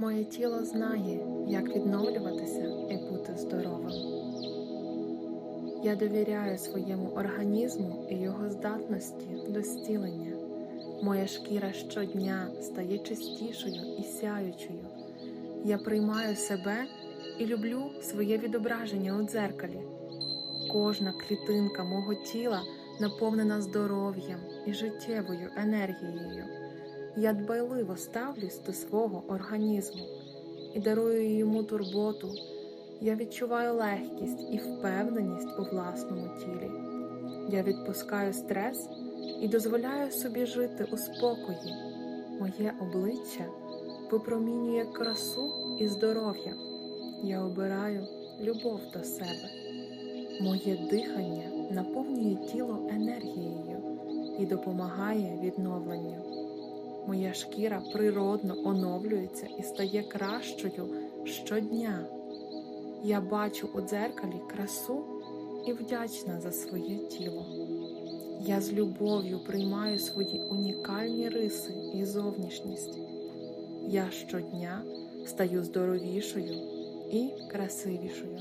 Моє тіло знає, як відновлюватися і бути здоровим. Я довіряю своєму організму і його здатності до зцілення. Моя шкіра щодня стає чистішою і сяючою. Я приймаю себе і люблю своє відображення у дзеркалі. Кожна клітинка мого тіла наповнена здоров'ям і життєвою енергією. Я дбайливо ставлюсь до свого організму і дарую йому турботу. Я відчуваю легкість і впевненість у власному тілі. Я відпускаю стрес і дозволяю собі жити у спокої. Моє обличчя випромінює красу і здоров'я. Я обираю любов до себе. Моє дихання наповнює тіло енергією і допомагає відновленню. Моя шкіра природно оновлюється і стає кращою щодня. Я бачу у дзеркалі красу і вдячна за своє тіло. Я з любов'ю приймаю свої унікальні риси і зовнішність. Я щодня стаю здоровішою і красивішою.